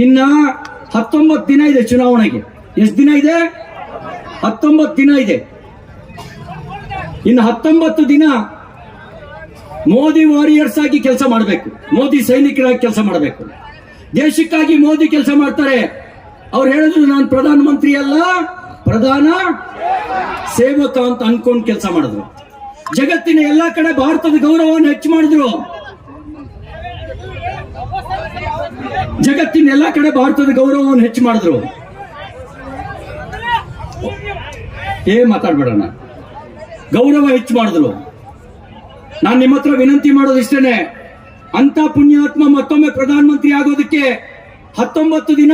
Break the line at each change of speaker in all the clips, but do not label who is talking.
ಇನ್ನ ಹತ್ತೊಂಬತ್ತು ದಿನ ಇದೆ ಚುನಾವಣೆಗೆ. ಎಷ್ಟು ದಿನ ಇದೆ? ಹತ್ತೊಂಬತ್ತು ದಿನ ಇದೆ. ಇನ್ನು ಹತ್ತೊಂಬತ್ತು ದಿನ ಮೋದಿ ವಾರಿಯರ್ಸ್ ಆಗಿ ಕೆಲಸ ಮಾಡಬೇಕು. ಮೋದಿ ಸೈನಿಕರಾಗಿ ಕೆಲಸ ಮಾಡಬೇಕು. ದೇಶಕ್ಕಾಗಿ ಮೋದಿ ಕೆಲಸ ಮಾಡ್ತಾರೆ. ಅವ್ರು ಹೇಳಿದ್ರು, ನಾನು ಪ್ರಧಾನ ಮಂತ್ರಿ ಅಲ್ಲ, ಪ್ರಧಾನ ಸೇವಕ ಅಂತ ಅನ್ಕೊಂಡು ಕೆಲಸ ಮಾಡಿದ್ರು. ಜಗತ್ತಿನ ಎಲ್ಲಾ ಕಡೆ ಭಾರತದ ಗೌರವವನ್ನು ಹೆಚ್ಚು ಮಾಡಿದ್ರು. ಜಗತ್ತಿನ ಎಲ್ಲಾ ಕಡೆ ಭಾರತದ ಗೌರವವನ್ನು ಹೆಚ್ಚು ಮಾಡಿದ್ರು. ಏ ಮಾತಾಡ್ಬೇಡಣ ಗೌರವ ಹೆಚ್ಚು ಮಾಡಿದ್ರು. ನಾನು ನಿಮ್ಮ ಹತ್ರ ವಿನಂತಿ ಮಾಡೋದು ಇಷ್ಟೇನೆ. ಅಂತ ಪುಣ್ಯಾತ್ಮ ಮತ್ತೊಮ್ಮೆ ಪ್ರಧಾನಮಂತ್ರಿ ಆಗೋದಕ್ಕೆ ಹತ್ತೊಂಬತ್ತು ದಿನ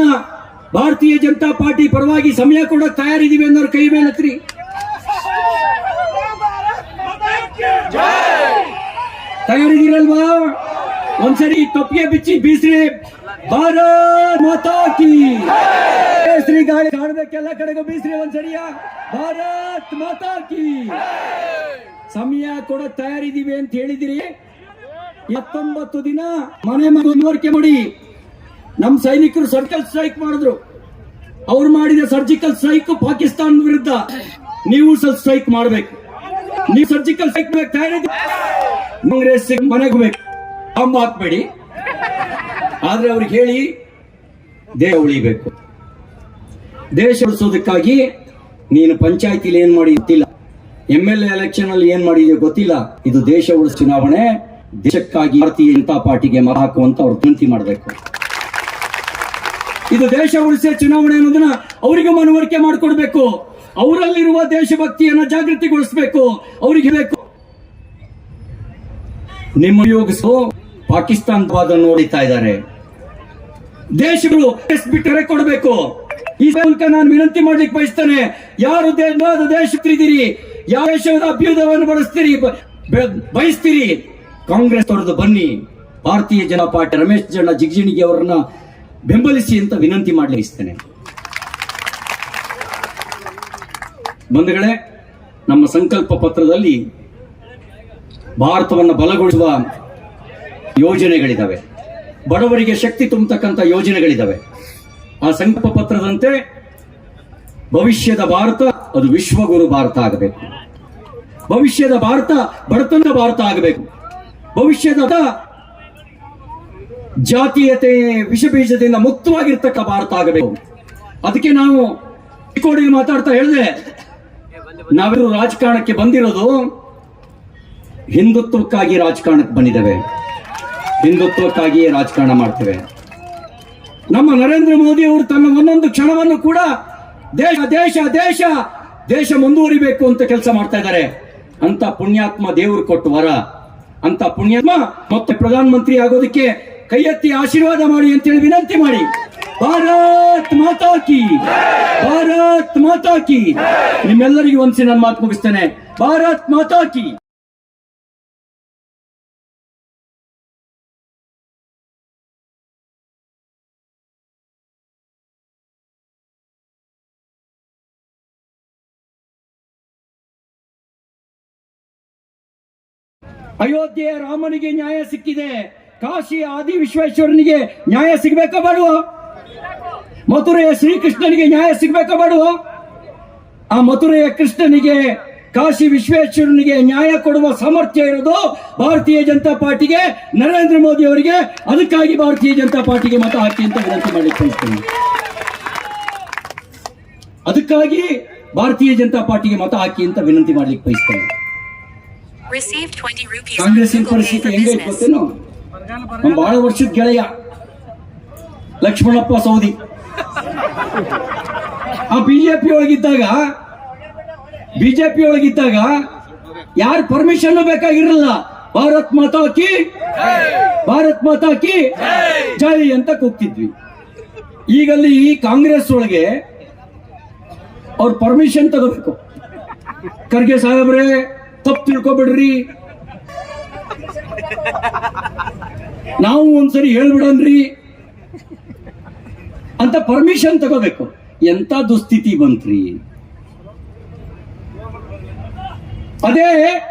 ಭಾರತೀಯ ಜನತಾ ಪಾರ್ಟಿ ಪರವಾಗಿ ಸಮಯ ಕೂಡ ತಯಾರಿದ್ದೀವಿ ಅನ್ನೋರು ಕೈ ಮೇಲೆ ಹತ್ರಿ. ತಯಾರಿದ್ದೀರಲ್ವಾ? ಒಂದ್ಸರಿ ತೊಪ್ಪಿಗೆ ಬಿಚ್ಚಿ ಬೀಸ್ರಿ. ಭಾರತ್ ಮಾತಾ ಕಿ ಶ್ರೀ ಗಾಳಿ ಎಲ್ಲ ಕಡೆಗೂ ಬೀಸ್ರಿ ಒಂದ್ಸರಿಯ ಭಾರತ್ ಮಾತಾ ಕಿ ಸಮಯ ಕೂಡ ತಯಾರಿದೀವಿ ಅಂತ ಹೇಳಿದಿರಿ. ಹತ್ತೊಂಬತ್ತು ದಿನ ಮನೆ ಮನವರಿಕೆ ಮಾಡಿ. ನಮ್ಮ ಸೈನಿಕರು ಸರ್ಕಲ್ ಸ್ಟ್ರೈಕ್ ಮಾಡಿದ್ರು. ಅವ್ರು ಮಾಡಿದ ಸರ್ಜಿಕಲ್ ಸ್ಟ್ರೈಕ್ ಪಾಕಿಸ್ತಾನ ವಿರುದ್ಧ. ನೀವು ಸ್ವಲ್ಪ ಸ್ಟ್ರೈಕ್ ಮಾಡಬೇಕು. ನೀವು ಸರ್ಜಿಕಲ್ ಸ್ಟ್ರೈಕ್ ತಯಾರಿದ್ದೀರಿ. ಕಾಂಗ್ರೆಸ್ ಮನೆಗೆ ಬಾಂಬ್ ಹಾಕ್ಬೇಡಿ. ಆದ್ರೆ ಅವ್ರಿಗೆ ಹೇಳಿ, ದೇಹ ಉಳಿಬೇಕು. ದೇಶ ಉಳಿಸೋದಕ್ಕಾಗಿ ನೀನು ಪಂಚಾಯತಿಲಿ ಏನ್ ಮಾಡಿ ಗೊತ್ತಿಲ್ಲ. ಎಂ ಎಲ್ ಎಲೆಕ್ಷನ್ ಅಲ್ಲಿ ಏನ್ ಮಾಡಿದ್ಯೋ ಗೊತ್ತಿಲ್ಲ. ಇದು ದೇಶ ಉಳಿಸ ಚುನಾವಣೆ. ದೇಶಕ್ಕಾಗಿ ಭಾರತೀಯ ಜನತಾ ಪಾರ್ಟಿಗೆ ಮರ ಹಾಕುವಂತ ಅವ್ರು ವಿನಂತಿ ಮಾಡಬೇಕು. ಇದು ದೇಶ ಉಳಿಸೋ ಚುನಾವಣೆ ಅನ್ನೋದನ್ನ ಅವರಿಗೆ ಮನವರಿಕೆ ಮಾಡಿಕೊಡ್ಬೇಕು. ಅವರಲ್ಲಿರುವ ದೇಶಭಕ್ತಿಯನ್ನ ಜಾಗೃತಿಗೊಳಿಸಬೇಕು. ಅವರಿಗೆ ಬೇಕು ನಿಮ್ಮ ಯೋಗಿಸು ಪಾಕಿಸ್ತಾನವಾದ ನೋಡಿತಾ ಇದ್ದಾರೆ. ದೇಶಗಳು ಬಿಟ್ಟರೆ ಕೊಡಬೇಕು. ಈ ಮೂಲಕ ನಾನು ವಿನಂತಿ ಮಾಡ್ಲಿಕ್ಕೆ ಬಯಸ್ತೇನೆ. ಯಾರು ದೇಶ ದೇಶಕ್ಕಿದ್ದೀರಿ ಯಾವ ದೇಶದ ಅಭ್ಯುದಯವನ್ನು ಬಳಸ್ತೀರಿ? ಬಯಸ್ತೀರಿ? ಕಾಂಗ್ರೆಸ್ ತೊರೆದು ಬನ್ನಿ. ಭಾರತೀಯ ಜನತಾ ಪಾರ್ಟಿ ರಮೇಶ್ ಜನ ಜಿಗ್ಜಿಣಿಗೆ ಅವರನ್ನ ಬೆಂಬಲಿಸಿ ಅಂತ ವಿನಂತಿ ಮಾಡ್ಲಿಕ್ಕೆ ಬಯಸ್ತೇನೆ. ಬಂಧುಗಳೇ, ನಮ್ಮ ಸಂಕಲ್ಪ ಪತ್ರದಲ್ಲಿ ಭಾರತವನ್ನು ಬಲಗೊಳಿಸುವ ಯೋಜನೆಗಳಿದಾವೆ. ಬಡವರಿಗೆ ಶಕ್ತಿ ತುಂಬತಕ್ಕಂಥ ಯೋಜನೆಗಳಿದಾವೆ. ಆ ಸಂಕಲ್ಪ ಪತ್ರದಂತೆ ಭವಿಷ್ಯದ ಭಾರತ, ಅದು ವಿಶ್ವಗುರು ಭಾರತ ಆಗಬೇಕು. ಭವಿಷ್ಯದ ಭಾರತ ಬಡತನ ಭಾರತ ಆಗಬೇಕು. ಭವಿಷ್ಯದ ಜಾತೀಯತೆ ವಿಷಬೀಜದಿಂದ ಮುಕ್ತವಾಗಿರ್ತಕ್ಕ ಭಾರತ ಆಗಬೇಕು. ಅದಕ್ಕೆ ನಾವು ಚಿಕ್ಕೋಡಿಗೆ ಮಾತಾಡ್ತಾ ಹೇಳಿದೆ. ನಾವೆಲ್ಲರೂ ರಾಜಕಾರಣಕ್ಕೆ ಬಂದಿರೋದು ಹಿಂದುತ್ವಕ್ಕಾಗಿ ರಾಜಕಾರಣಕ್ಕೆ ಬಂದಿದ್ದೇವೆ. ಹಿಂದುತ್ವಕ್ಕಾಗಿಯೇ ರಾಜಕಾರಣ ಮಾಡ್ತೇವೆ. ನಮ್ಮ ನರೇಂದ್ರ ಮೋದಿ ಅವರು ತನ್ನ ಒಂದೊಂದು ಕ್ಷಣವನ್ನು ಕೂಡ ದೇಶ ದೇಶ ದೇಶ ದೇಶ ಮುಂದುವರಿಬೇಕು ಅಂತ ಕೆಲಸ ಮಾಡ್ತಾ ಇದ್ದಾರೆ. ಅಂತ ಪುಣ್ಯಾತ್ಮ ದೇವರು ಕೊಟ್ಟು ವರ. ಅಂತ ಪುಣ್ಯಾತ್ಮ ಮತ್ತೆ ಪ್ರಧಾನಮಂತ್ರಿ ಆಗೋದಕ್ಕೆ ಕೈ ಎತ್ತಿ ಆಶೀರ್ವಾದ ಮಾಡಿ ಅಂತೇಳಿ ವಿನಂತಿ ಮಾಡಿ. ಭಾರತ್ ಮಾತಾ ಕಿ, ಭಾರತ್ ಮಾತಾ ಕಿ. ನಿಮ್ಮೆಲ್ಲರಿಗೂ ಒಂದ್ಸಿ ನಾನು ಮಾತು ಮುಗಿಸ್ತೇನೆ. ಭಾರತ್ ಮಾತಾ ಕಿ. ಅಯೋಧ್ಯೆಯ ರಾಮನಿಗೆ ನ್ಯಾಯ ಸಿಕ್ಕಿದೆ. ಕಾಶಿ ಆದಿ ವಿಶ್ವೇಶ್ವರನಿಗೆ ನ್ಯಾಯ ಸಿಗಬೇಕಾ ಬೇಡುವ ಮಥುರೆಯ ಶ್ರೀಕೃಷ್ಣನಿಗೆ ನ್ಯಾಯ ಸಿಗಬೇಕಾ ಬೇಡುವ ಆ ಮಥುರೆಯ ಕೃಷ್ಣನಿಗೆ, ಕಾಶಿ ವಿಶ್ವೇಶ್ವರನಿಗೆ ನ್ಯಾಯ ಕೊಡುವ ಸಾಮರ್ಥ್ಯ ಇರೋದು ಭಾರತೀಯ ಜನತಾ ಪಾರ್ಟಿಗೆ, ನರೇಂದ್ರ ಮೋದಿ ಅವರಿಗೆ. ಅದಕ್ಕಾಗಿ ಭಾರತೀಯ ಜನತಾ ಪಾರ್ಟಿಗೆ ಮತ ಹಾಕಿ ಅಂತ ವಿನಂತಿ ಮಾಡಿಕೊಳ್ತೇನೆ ಅದಕ್ಕಾಗಿ ಭಾರತೀಯ ಜನತಾ ಪಾರ್ಟಿಗೆ ಮತ ಹಾಕಿ ಅಂತ ವಿನಂತಿ ಮಾಡ್ಲಿಕ್ಕೆ ಬಯಸ್ತೇನೆ. ಕಾಂಗ್ರೆಸ್ಸಿನ
Pay
ಪರಿಸ್ಥಿತಿ ಹೆಂಗೈತೆ. ಗೊತ್ತೇನು? ನಮ್ಮ ಬಹಳ ವರ್ಷದ ಗೆಳೆಯ ಲಕ್ಷ್ಮಣಪ್ಪ ಸೌದಿ. ಆ ಬಿಜೆಪಿ ಒಳಗಿದ್ದಾಗ ಬಿಜೆಪಿ ಒಳಗಿದ್ದಾಗ ಯಾರ ಪರ್ಮಿಷನ್ ಬೇಕಾಗಿರಲ್ಲ? ಭಾರತ್ ಮಾತಾ ಕಿ ಭಾರತ್ ಮಾತಾ ಕಿ ಜೈ. ಅಂತ ಕೂಗ್ತಿದ್ವಿ. ಈಗಲ್ಲಿ ಈ ಕಾಂಗ್ರೆಸ್ ಒಳಗೆ ಅವ್ರ ಪರ್ಮಿಷನ್ ತಗೋಬೇಕು. ಖರ್ಗೆ ಸಾಹೇಬ್ರೆ ತಪ್ಪು ತಿಳ್ಕೊಬಿಡ್ರಿ. ನಾವು ಒಂದ್ಸರಿ ಹೇಳ್ಬಿಡನ್ರಿ. ಅಂತ ಪರ್ಮಿಷನ್ ತಗೋಬೇಕು. ಎಂತ ದುಸ್ಥಿತಿ ಬಂತ್ರಿ. ಅದೇ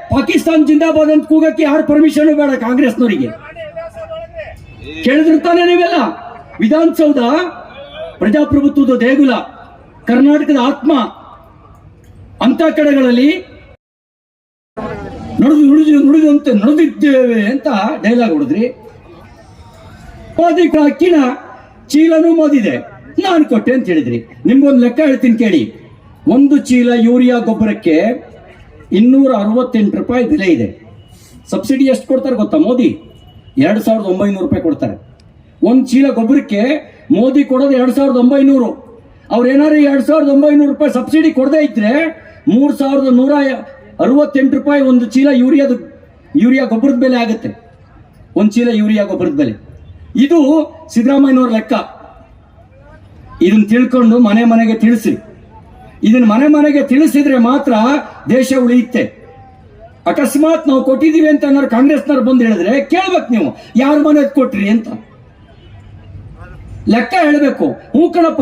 ಪಾಕಿಸ್ತಾನ್ ಜಿಂದಾಬಾದ್ ಅಂತ ಕೂಗಕ್ಕೆ ಯಾರು ಪರ್ಮಿಷನ್ ಬೇಡ ಕಾಂಗ್ರೆಸ್ನವರಿಗೆ. ಕೇಳಿದ್ರೆ ತಾನೆ ನೀವೆಲ್ಲ? ವಿಧಾನಸೌಧ, ಪ್ರಜಾಪ್ರಭುತ್ವದ ದೇಗುಲ, ಕರ್ನಾಟಕದ ಆತ್ಮ, ಅಂತ ಕಡೆಗಳಲ್ಲಿ ನುಡಿದು ನುಡಿದು ನುಡಿದಂತೆ ನುಡಿದಿದ್ದೇವೆ ಅಂತ ಡೈಲಾಗ್ ಹೊಡೆದ್ರಿ. ಮೋದಿ ಅಕ್ಕಿನ ಚೀಲನೂ ಮೋದಿದೆ. ನಾನು ಕೊಟ್ಟೆ ಅಂತ ಹೇಳಿದ್ರಿ. ನಿಮ್ಗೊಂದು ಲೆಕ್ಕ ಹೇಳ್ತೀನಿ ಕೇಳಿ. ಒಂದು ಚೀಲ ಯೂರಿಯಾ ಗೊಬ್ಬರಕ್ಕೆ ಇನ್ನೂರ ಅರವತ್ತೆಂಟು ರೂಪಾಯಿ ಬೆಲೆ ಇದೆ. ಸಬ್ಸಿಡಿ ಎಷ್ಟು ಕೊಡ್ತಾರೆ ಗೊತ್ತಾ ಮೋದಿ? ಎರಡು ಸಾವಿರದ ಒಂಬೈನೂರು ರೂಪಾಯಿ ಕೊಡ್ತಾರೆ. ಒಂದು ಚೀಲ ಗೊಬ್ಬರಕ್ಕೆ ಮೋದಿ ಕೊಡೋದು ಎರಡು ಸಾವಿರದ ಒಂಬೈನೂರು. ಅವ್ರು ಏನಾದ್ರು ಎರಡು ಸಾವಿರದ ಒಂಬೈನೂರು ರೂಪಾಯಿ ಸಬ್ಸಿಡಿ ಕೊಡದೇ ಇದ್ರೆ ಮೂರು ಸಾವಿರದ ನೂರ ಅರವತ್ತೆಂಟು ರೂಪಾಯಿ ಒಂದು ಚೀಲ ಯೂರಿಯಾದ, ಯೂರಿಯಾ ಗೊಬ್ಬರದ ಬೆಲೆ ಆಗುತ್ತೆ. ಒಂದು ಚೀಲ ಯೂರಿಯಾ ಗೊಬ್ಬರದ ಬೆಲೆ. ಇದು ಸಿದ್ದರಾಮಯ್ಯನವ್ರ ಲೆಕ್ಕ. ಇದನ್ನ ತಿಳ್ಕೊಂಡು ಮನೆ ಮನೆಗೆ ತಿಳಿಸಿ. ಇದನ್ನು ಮನೆ ಮನೆಗೆ ತಿಳಿಸಿದ್ರೆ ಮಾತ್ರ ದೇಶ ಉಳಿಯುತ್ತೆ. ಅಕಸ್ಮಾತ್ ನಾವು ಕೊಟ್ಟಿದ್ದೀವಿ ಅಂತ ಏನಾದ್ರು ಕಾಂಗ್ರೆಸ್ನವ್ರು ಬಂದು ಹೇಳಿದ್ರೆ ಕೇಳ್ಬೇಕು ನೀವು. ಯಾರ ಮನೆಗೆ ಕೊಟ್ರಿ ಅಂತ. ಲೆಕ್ಕ ಹೇಳಬೇಕು. ಹ್ಞೂ ಕಣಪ್ಪ,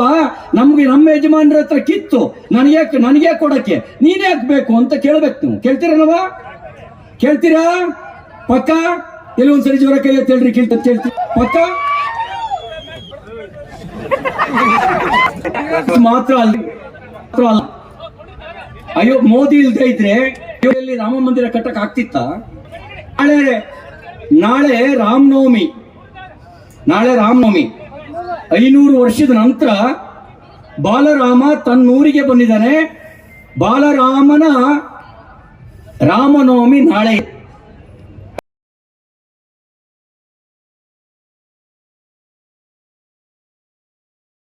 ನಮ್ಗೆ ನಮ್ಮ ಯಜಮಾನ್ರ ಹತ್ರ ಕಿತ್ತು. ನನಗೆ ನನಗೆ ಕೊಡಕ್ಕೆ? ನೀನೇ ಹಾಕ್ಬೇಕು ಅಂತ ಕೇಳ್ಬೇಕು ನೀವು. ಕೇಳ್ತೀರಲ್ವ? ಕೇಳ್ತೀರಾ? ಪಕ್ಕ? ಎಲ್ಲಿ ಒಂದ್ಸರಿ ಜೋರ ಕೈ ಹೇಳ್ರಿ, ಕೇಳ್ತ ಕೇಳ್ತಿ ಪಕ್ಕ? ಮಾತ್ರ ಅಲ್ಲಿ ಅಯ್ಯೋ, ಮೋದಿ ಇಲ್ದೇ ಇದ್ರೆ ರಾಮ ಮಂದಿರ ಕಟ್ಟಕ್ ಆಗ್ತಿತ್ತ? ನಾಳೆ ನಾಳೆ ರಾಮನವಮಿ. ನಾಳೆ ರಾಮನವಮಿ. ಐನೂರು ವರ್ಷದ ನಂತರ ಬಾಲರಾಮ ತನ್ನೂರಿಗೆ ಬಂದಿದ್ದಾನೆ. ಬಾಲರಾಮನ ರಾಮನವಮಿ ನಾಳೆ.